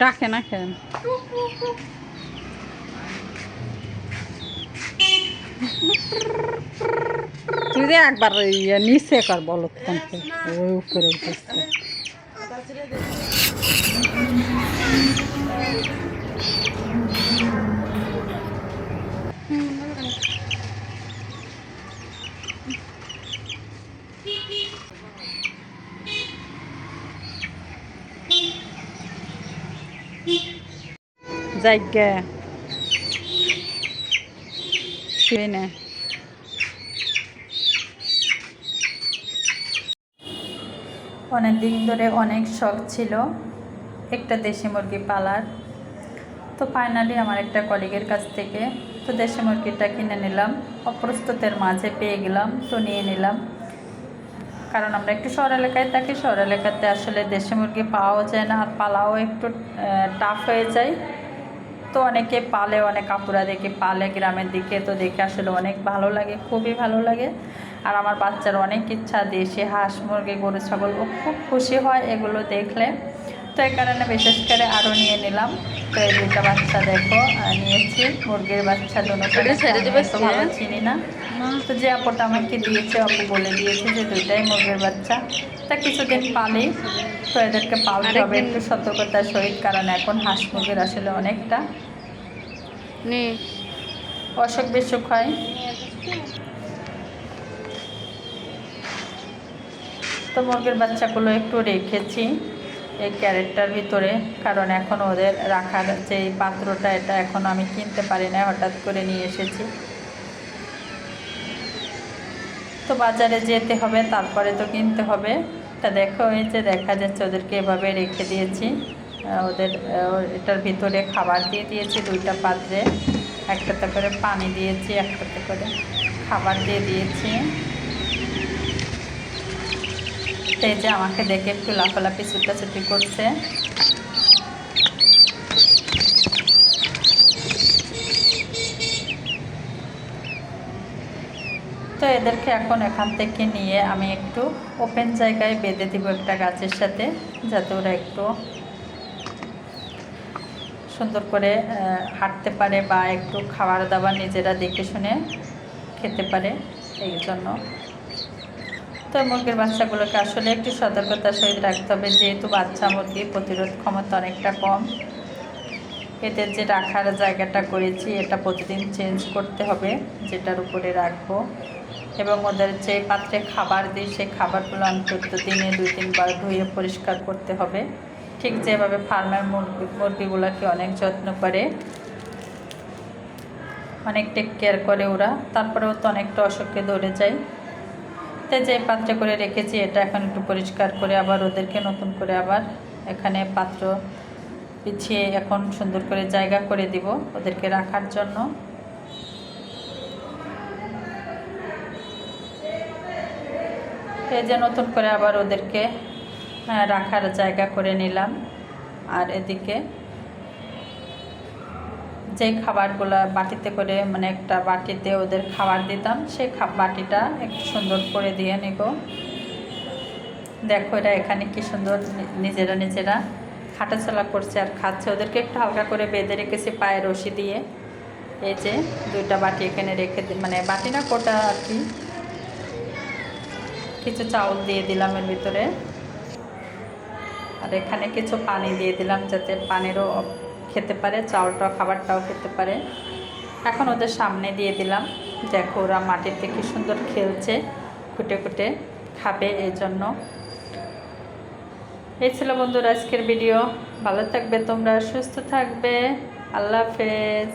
ডাকে না খেন তুই যে একবার ইয়ে নিচে কর বলো ওই উপরে উঠেছে। জায়গা। অনেক দিন ধরে অনেক শখ ছিল একটা দেশি মুরগি পালার। তো ফাইনালি আমার একটা কলিগের কাছ থেকে তো দেশি মুরগিটা কিনে নিলাম। অপ্রস্তুতের মাঝে পেয়ে গেলাম, তো নিয়ে নিলাম। কারণ আমরা একটু শহর এলাকায় থাকি, শহর এলাকাতে আসলে দেশি মুরগি পাওয়াও যায় না আর পালাও একটু টাফ হয়ে যায়। তো অনেকে পালে, অনেক কাপুরা দেখে পালে গ্রামের দিকে, তো দেখে আসলে অনেক ভালো লাগে, খুবই ভালো লাগে। আর আমার বাচ্চার অনেক ইচ্ছা দেশি হাঁস মুরগি, গরু, ছাগল খুব খুশি হয় এগুলো দেখলে। তো এই কারণে বিশেষ করে আরও নিয়ে নিলাম। তো এই দুইটা বাচ্চা দেখো নিয়েছি। মুরগির বাচ্চা দুটো ভালো। চিনি না। তো যে আপুটা আমাকে দিয়েছে আপু বলে দিয়েছে যে দুইটাই মুরগির বাচ্চা। তা কিছুদিন পালি তো এদেরকে পালতে হবে একটু সতর্কতার সহিত কারণ এখন হাঁস মুরগির আসলে অনেকটা অসুখ বিসুখ হয়। তো মুরগির বাচ্চাগুলো একটু রেখেছি। এই ক্যারেটটার ভিতরে, কারণ এখন ওদের রাখার যে পাত্রটা, এটা এখন আমি কিনতে পারি না হঠাৎ করে নিয়ে এসেছি। তো বাজারে যেতে হবে, তারপরে তো কিনতে হবে। তা দেখো, এই যে দেখা যাচ্ছে ওদেরকে এভাবে রেখে দিয়েছি। ওদের এটার ভিতরে খাবার দিয়ে দিয়েছি দুইটা পাত্রে। একটাতে করে পানি দিয়েছি, একটাতে করে খাবার দিয়ে দিয়েছি। এই যে আমাকে দেখে একটু লাফালাফি, ছুটাছুটি করছে। তো এদেরকে এখন এখান থেকে নিয়ে আমি একটু ওপেন জায়গায় বেঁধে দিব একটা গাছের সাথে, যাতে ওরা একটু সুন্দর করে হাঁটতে পারে বা একটু খাবার দাবার নিজেরা দেখে শুনে খেতে পারে, এই জন্য। তো মুরগির বাচ্চাগুলোকে আসলে একটু সতর্কতার সহিত রাখতে হবে, যেহেতু বাচ্চা মুরগি প্রতিরোধ ক্ষমতা অনেকটা কম। এদের যে রাখার জায়গাটা করেছি, এটা প্রতিদিন চেঞ্জ করতে হবে, যেটার উপরে রাখব। এবং ওদের যে পাত্রে খাবার দিই, সেই খাবারগুলো অন্তত দিনে দুই তিনবার ধুয়ে পরিষ্কার করতে হবে। ঠিক যেভাবে ফার্মের মুরগি, মুরগিগুলোকে অনেক যত্ন করে, অনেক টেক কেয়ার করে ওরা, তারপরেও তো অনেকটা অসুখে ধরে যায়। তো যে পাত্রে করে রেখেছি এটা এখন একটু পরিষ্কার করে আবার ওদেরকে নতুন করে আবার এখানে পাত্র পিছিয়ে এখন সুন্দর করে জায়গা করে দিব ওদেরকে রাখার জন্য। এই যে নতুন করে আবার ওদেরকে আহ, রাখার জায়গা করে নিলাম। আর এদিকে যে খাবারগুলো বাটিতে করে মানে একটা বাটিতে ওদের খাবার দিতাম, সেই বাটিটা একটু সুন্দর করে দিয়ে নিব। দেখো এরা এখানে কি সুন্দর নিজেরা নিজেরা হাঁটাচলা করছে আর খাচ্ছে। ওদেরকে একটু হালকা করে বেঁধে রেখেছি পায়ে রশি দিয়ে। এই যে দুইটা বাটি এখানে রেখে মানে বাটি না কোটা আর কি। কিছু চাউল দিয়ে দিলাম এর ভিতরে। আর এখানে কিছু পানি দিয়ে দিলাম যাতে পানিরও খেতে পারে, চাউলটাও, খাবারটাও খেতে পারে। এখন ওদের সামনে দিয়ে দিলাম। দেখো ওরা মাটিতে কি সুন্দর খেলছে, খুঁটে খুঁটে খাবে এই জন্য এই ছিল বন্ধুরা আজকের ভিডিও। ভালো থাকবে তোমরা, সুস্থ থাকবে। আল্লাহ হাফেজ।